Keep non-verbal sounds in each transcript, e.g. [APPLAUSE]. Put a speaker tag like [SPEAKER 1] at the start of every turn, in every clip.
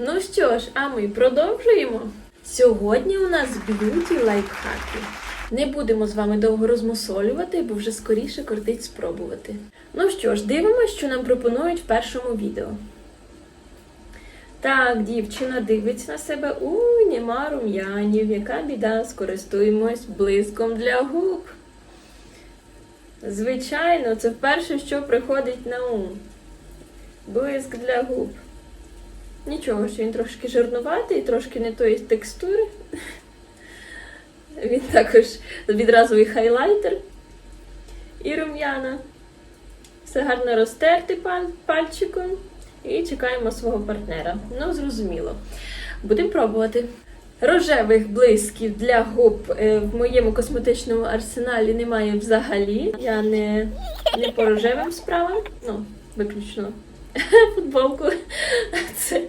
[SPEAKER 1] Ну що ж, а ми продовжуємо. Сьогодні у нас б'юті лайфхаки. Не будемо з вами довго розмусолювати, бо вже скоріше кортить спробувати. Ну що ж, дивимося, що нам пропонують в першому відео. Так, дівчина дивиться на себе. У, нема рум'янів. Яка біда, скористуємось блиском для губ. Звичайно, це вперше, що приходить на ум. Блиск для губ. Нічого, що він трошки жирнуватий, трошки не тої текстури. Він також відразу і хайлайтер, і рум'яна. Все гарно розтерти пальчиком і чекаємо свого партнера. Ну, зрозуміло. Будемо пробувати. Рожевих блисків для губ е, в моєму косметичному арсеналі немає взагалі. Я не, не по рожевим справам. Ну, виключно [LAUGHS] футболку. [LAUGHS] Це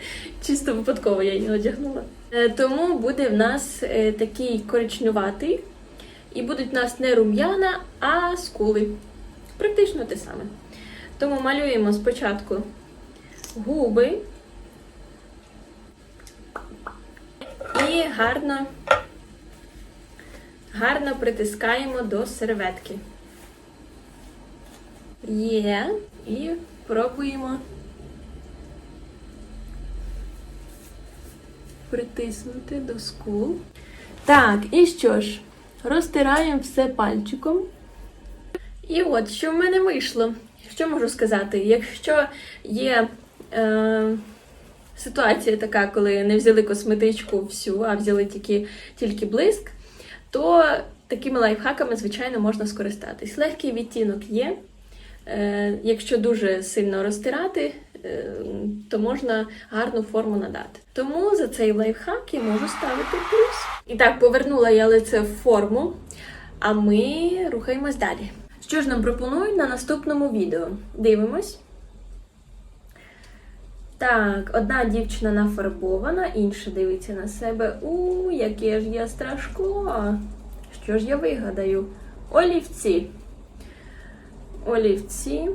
[SPEAKER 1] чисто випадково я її одягнула. Е, Тому буде в нас е, такий коричневатий. І будуть в нас не рум'яна, а скули. Практично те саме. Тому малюємо спочатку губи. І гарно, гарно притискаємо до серветки. Є. І пробуємо притиснути до скул. Так, і що ж, розтираємо все пальчиком. І от, що в мене вийшло. Що можу сказати? Якщо є е, ситуація така, коли не взяли косметичку всю, а взяли тільки, тільки блиск, то такими лайфхаками, звичайно, можна скористатись. Легкий відтінок є. Е, якщо дуже сильно розтирати, е, то можна гарну форму надати. Тому за цей лайфхак я можу ставити плюс. І так, повернула я лице в форму, а ми рухаємось далі. Що ж нам пропонують на наступному відео? Дивимось. Так, одна дівчина нафарбована, інша дивиться на себе. У, яке ж я страшко. Що ж я вигадаю? Олівці. Олівці.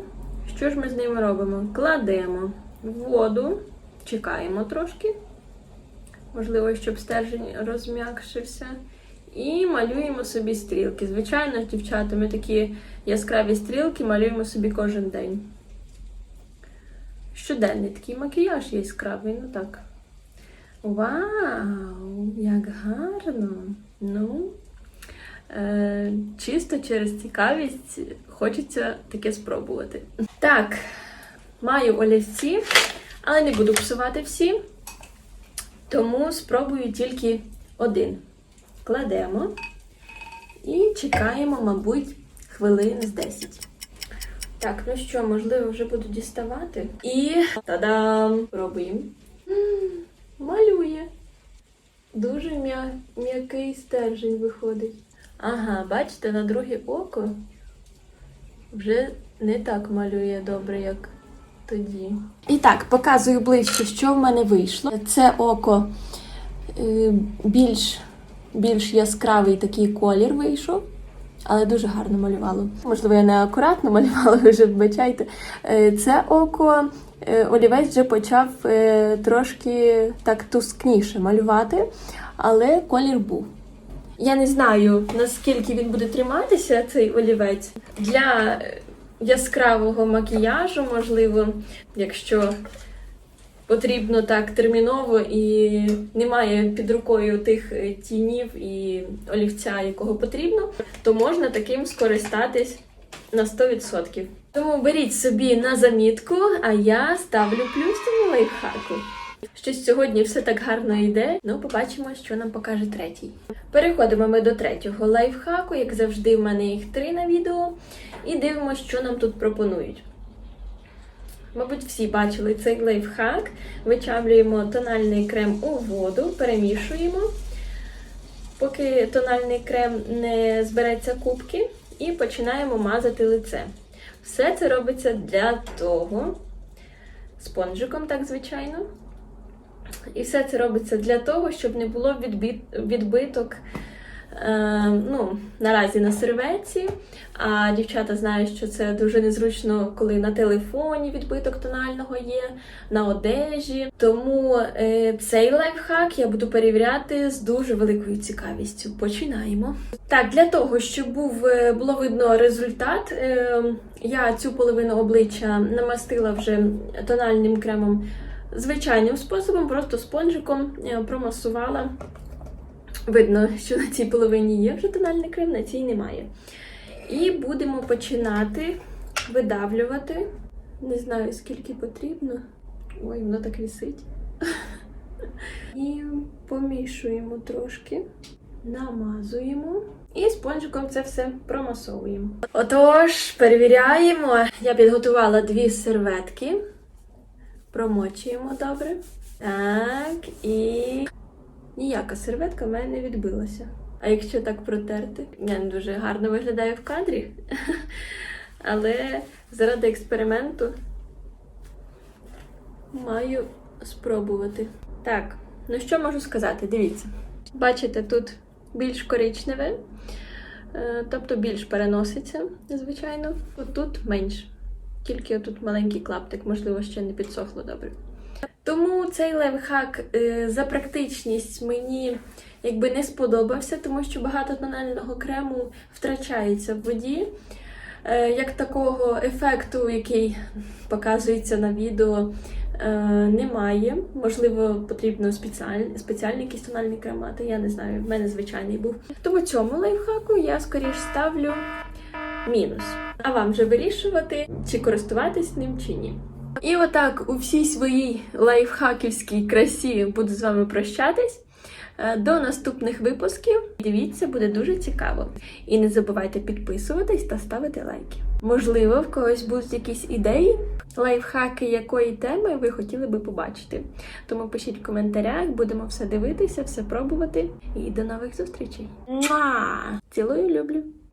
[SPEAKER 1] Що ж ми з ними робимо? Кладемо воду, чекаємо трошки. Можливо, щоб стержень розм'якшився. І малюємо собі стрілки. Звичайно, з дівчатами такі яскраві стрілки малюємо собі кожен день. Щоденний такий макіяж яскравий, ну так. Вау, як гарно! Ну, чисто через цікавість хочеться таке спробувати. Так, маю олівці, але не буду псувати всі, тому спробую тільки один. Кладемо і чекаємо, мабуть, хвилин з 10. Так, ну що, можливо, вже буду діставати. І та-дам! Пробуємо. Малює. Дуже м'я- м'який стержень виходить. Ага, бачите, на друге око вже не так малює добре, як тоді. І так, показую ближче, що в мене вийшло. Це око е, більш, більш яскравий такий колір вийшов. Але дуже гарно малювало. Можливо, я не акуратно малювала, ви вже вибачайте. Е, Це око е, олівець вже почав трошки так тускніше малювати, але колір був. Я не знаю, наскільки він буде триматися, цей олівець. Для яскравого макіяжу, можливо, якщо потрібно так терміново і немає під рукою тих е, тінів і олівця, якого потрібно, то можна таким скористатись на 100%. Тому беріть собі на замітку, а я ставлю плюс цьому лайфхаку. Щось сьогодні все так гарно йде. Ну, побачимо, що нам покаже третій. Переходимо ми до третього лайфхаку, як завжди, в мене їх три на відео. І дивимося, що нам тут пропонують. Мабуть, всі бачили цей лайфхак. Вичавлюємо тональний крем у воду, перемішуємо, поки тональний крем не збереться кубки, і починаємо мазати лице. Все це робиться для того, спонжиком, так звичайно. І все це робиться для того, щоб не було відбит, відбиток е, ну, наразі на серветці. А дівчата знають, що це дуже незручно, коли на телефоні відбиток тонального є, на одежі. Тому е, цей лайфхак я буду перевіряти з дуже великою цікавістю. Починаємо. Так, для того, щоб був е, було видно результат, е, я цю половину обличчя намастила вже тональним кремом звичайним способом, просто спонжиком е, промасувала. Видно, що на цій половині є вже тональний крем, на цій немає. І будемо починати видавлювати. Не знаю, скільки потрібно. Ой, воно так вісить. [LAUGHS] І помішуємо трошки, намазуємо. І спонжиком це все промасовуємо. Отож, перевіряємо. Я підготувала дві серветки. Промочуємо добре. Так, і ніяка серветка в мене не відбилася. А якщо так протерти, я не дуже гарно виглядаю в кадрі. [LAUGHS] Але заради експерименту маю спробувати. Так, ну що можу сказати? Дивіться. Бачите, тут більш коричневе, е, тобто більш переноситься, звичайно. Отут менш. Тільки отут маленький клаптик, можливо, ще не підсохло добре. Тому цей лайфхак е, за практичність мені якби не сподобався, тому що багато тонального крему втрачається в воді. Е, Як такого ефекту, який показується на відео, е, немає. Можливо, потрібно спеціальний, спеціальний якийсь тональний крем мати, я не знаю, в мене звичайний був. Тому цьому лайфхаку я скоріш ставлю мінус. А вам вже вирішувати, чи користуватись ним, чи ні. І отак у всій своїй лайфхаківській красі буду з вами прощатись. Е, До наступних випусків. Дивіться, буде дуже цікаво. І не забувайте підписуватись та ставити лайки. Можливо, в когось будуть якісь ідеї, лайфхаки якої теми ви хотіли би побачити. Тому пишіть в коментарях, будемо все дивитися, все пробувати. І до нових зустрічей. Муа! Цілую, люблю!